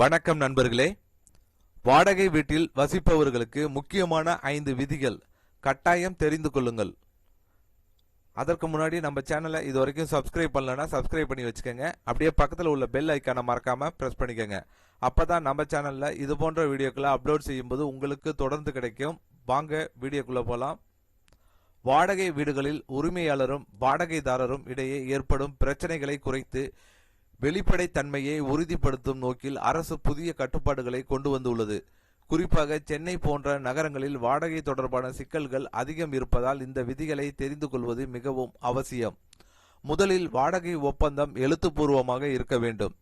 வணக்கம் நண்பர்களே. வாடகை வீட்டில் வசிப்பவர்களுக்கு முக்கியமான ஐந்து விதிகள் கட்டாயம் தெரிந்து கொள்ளுங்கள். அதற்கு முன்னாடி நம்ம சேனலை இது வரைக்கும் சப்ஸ்கிரைப் பண்ணலன்னா சப்ஸ்கிரைப் பண்ணி வச்சுக்கோங்க. அப்படியே பக்கத்தில் உள்ள பெல் ஐக்கானை மறக்காமல் ப்ரெஸ் பண்ணிக்கோங்க. அப்பதான் நம்ம சேனலில் இது போன்ற வீடியோக்களை அப்லோட் செய்யும்போது உங்களுக்கு தொடர்ந்து கிடைக்கும். வாங்க வீடியோக்குள்ளே போகலாம் வாடகை வீடுகளில் உரிமையாளரும் வாடகைதாரரும் இடையே ஏற்படும் பிரச்சனைகளை குறைத்து வெளிப்படைத்தன்மையை உறுதிப்படுத்தும் நோக்கில் அரசு புதிய கட்டுப்பாடுகளை கொண்டு வந்துள்ளது. குறிப்பாக சென்னை போன்ற நகரங்களில் வாடகை தொடர்பான சிக்கல்கள் அதிகம் இருப்பதால் இந்த விதிகளை தெரிந்து கொள்வது மிகவும் அவசியம். முதலில் வாடகை ஒப்பந்தம் எழுத்துப்பூர்வமாக இருக்க வேண்டும்.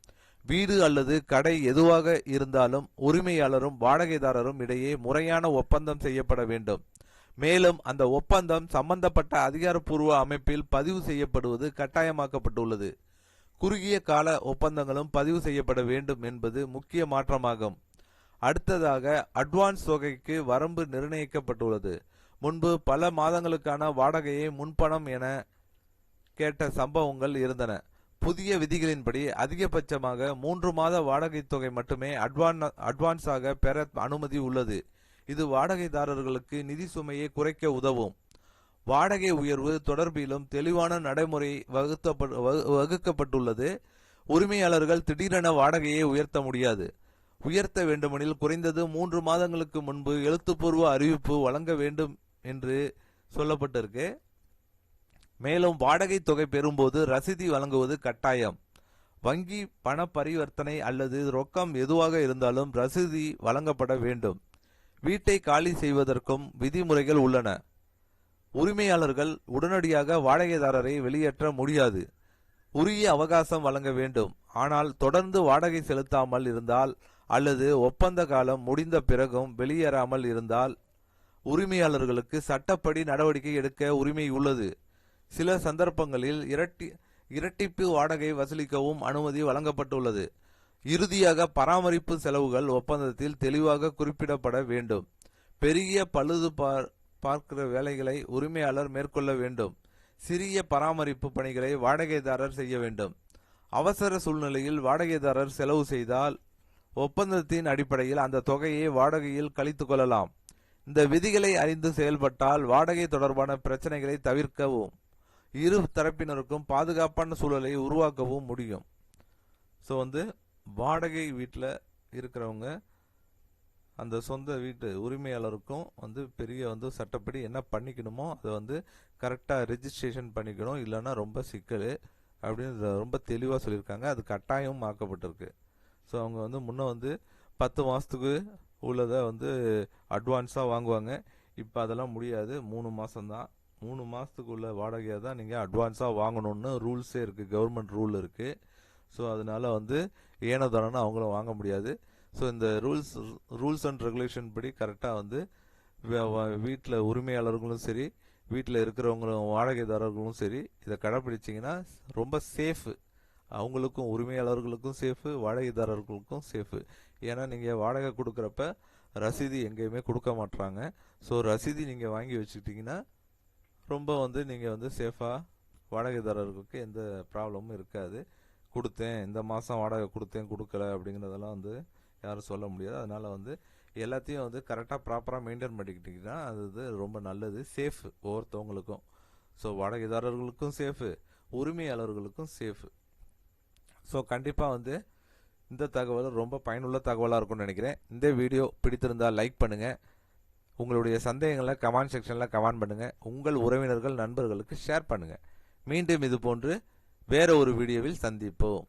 வீடு அல்லது கடை எதுவாக இருந்தாலும் உரிமையாளரும் வாடகைதாரரும் இடையே முறையான ஒப்பந்தம் செய்யப்பட வேண்டும். மேலும் அந்த ஒப்பந்தம் சம்பந்தப்பட்ட அதிகாரப்பூர்வ அமைப்பில் பதிவு செய்யப்படுவது கட்டாயமாக்கப்பட்டுள்ளது. குறுகிய கால ஒப்பந்தங்களும் பதிவு செய்யப்பட வேண்டும் என்பது முக்கிய மாற்றமாகும். அடுத்ததாக அட்வான்ஸ் தொகைக்கு வரம்பு நிர்ணயிக்கப்பட்டுள்ளது. முன்பு பல மாதங்களுக்கான வாடகையை முன்பணம் என கேட்ட சம்பவங்கள் இருந்தன. புதிய விதிகளின்படி அதிகபட்சமாக மூன்று மாத வாடகை தொகை மட்டுமே அட்வான் அட்வான்ஸாக பெற அனுமதி உள்ளது. இது வாடகைதாரர்களுக்கு நிதி சுமையை குறைக்க உதவும். வாடகை உயர்வு தொடர்பிலும் தெளிவான நடைமுறை வகுத்தப்ப- வகு- வகுக்கப்பட்டுள்ளது. உரிமையாளர்கள் திடீரென வாடகையை உயர்த்த முடியாது. உயர்த்த வேண்டுமெனில் குறைந்தது மூன்று மாதங்களுக்கு முன்பு எழுத்துப்பூர்வ அறிவிப்பு வழங்க வேண்டும் என்று சொல்லப்பட்டிருக்கு. மேலும் வாடகை தொகை பெறும்போது ரசீதி வழங்குவது கட்டாயம். வங்கி பண பரிவர்த்தனை அல்லது ரொக்கம் எதுவாக இருந்தாலும் ரசீதி வழங்கப்பட வேண்டும். வீட்டை காலி செய்வதற்கும் விதிமுறைகள் உள்ளன. உரிமையாளர்கள் உடனடியாக வாடகைதாரரை வெளியேற்ற முடியாது. உரிய அவகாசம் வழங்க வேண்டும். ஆனால் தொடர்ந்து வாடகை செலுத்தாமல் இருந்தால் அல்லது ஒப்பந்த காலம் முடிந்த பிறகும் வெளியேறாமல் இருந்தால் உரிமையாளர்களுக்கு சட்டப்படி நடவடிக்கை எடுக்க உரிமை உள்ளது சில சந்தர்ப்பங்களில் இரட்டி இரட்டிப்பு வாடகை வசூலிக்கவும் அனுமதி வழங்கப்பட்டுள்ளது. இறுதியாக பராமரிப்பு செலவுகள் ஒப்பந்தத்தில் தெளிவாக குறிப்பிடப்பட வேண்டும். பெரிய பழுது பார்- பார்க்கிற வேலைகளை உரிமையாளர் மேற்கொள்ள வேண்டும். சிறிய பராமரிப்பு பணிகளை வாடகைதாரர் செய்ய வேண்டும். அவசர சூழ்நிலையில் வாடகைதாரர் செலவு செய்தால் ஒப்பந்தத்தின் அடிப்படையில் அந்த தொகையை வாடகையில் கழித்து கொள்ளலாம். இந்த விதிகளை அறிந்து செயல்பட்டால் வாடகை தொடர்பான பிரச்சனைகளை தவிர்க்கவும் இரு தரப்பினருக்கும் பாதுகாப்பான சூழலை உருவாக்கவும் முடியும். ஸோ வந்து வாடகை வீட்டில் இருக்கிறவங்க அந்த சொந்த வீட்டு உரிமையாளருக்கும் வந்து பெரிய வந்து சட்டப்படி என்ன பண்ணிக்கணுமோ அதை வந்து கரெக்டாக ரெஜிஸ்ட்ரேஷன் பண்ணிக்கணும். இல்லைன்னா ரொம்ப சிக்கல் அப்படின்னு ரொம்ப தெளிவாக சொல்லியிருக்காங்க. அது கட்டாயம் ஆக்கப்பட்டிருக்கு. ஸோ அவங்க வந்து முன்னே வந்து பத்து மாதத்துக்கு உள்ளதை வந்து அட்வான்ஸாக வாங்குவாங்க. இப்போ அதெல்லாம் முடியாது. மூணு மாதம்தான் மூணு மாதத்துக்கு உள்ள வாடகையை தான் நீங்கள் அட்வான்ஸாக வாங்கணும்னு ரூல்ஸே இருக்குது கவர்மெண்ட் ரூல் இருக்குது ஸோ அதனால வந்து ஏனதானன்னு அவங்களும் வாங்க முடியாது. ஸோ இந்த ரூல்ஸ் ரூல்ஸ் அண்ட் ரெகுலேஷன் படி கரெக்டாக வந்து வீட்டில் உரிமையாளர்களும் சரி வீட்டில் இருக்கிறவங்களும் வாடகைதாரர்களும் சரி இதை கடைப்பிடிச்சிங்கன்னா ரொம்ப சேஃபு அவங்களுக்கும் உரிமையாளர்களுக்கும் சேஃபு வாடகைதாரர்களுக்கும் சேஃபு ஏன்னா நீங்கள் வாடகை கொடுக்குறப்ப ரசீது எங்கேயுமே கொடுக்க மாட்றாங்க. ஸோ ரசீது நீங்கள் வாங்கி வச்சுக்கிட்டிங்கன்னா ரொம்ப வந்து நீங்கள் வந்து சேஃபாக வாடகைதாரர்களுக்கு எந்த ப்ராப்ளமும் இருக்காது. கொடுத்தேன் இந்த மாதம் வாடகை கொடுத்தேன் கொடுக்கல அப்படிங்கிறதெல்லாம் வந்து யாரும் சொல்ல முடியாது. அதனால் வந்து எல்லாத்தையும் வந்து கரெக்டாக ப்ராப்பராக மெயின்டைன் பண்ணிக்கிட்டிங்கன்னா அது இது ரொம்ப நல்லது. சேஃப் ஒவ்வொருத்தவங்களுக்கும். ஸோ வாடகைதாரர்களுக்கும் சேஃபு உரிமையாளர்களுக்கும் சேஃபு ஸோ கண்டிப்பாக வந்து இந்த தகவல் ரொம்ப பயனுள்ள தகவலாக இருக்கும்னு நினைக்கிறேன். இந்த வீடியோ பிடித்திருந்தால் லைக் பண்ணுங்கள் உங்களுடைய சந்தேகங்களை கமெண்ட் செக்ஷனில் கமெண்ட் பண்ணுங்கள் உங்கள் உறவினர்கள் நண்பர்களுக்கு ஷேர் பண்ணுங்கள் மீண்டும் இது போன்று வேற ஒரு வீடியோவில் சந்திப்போம்.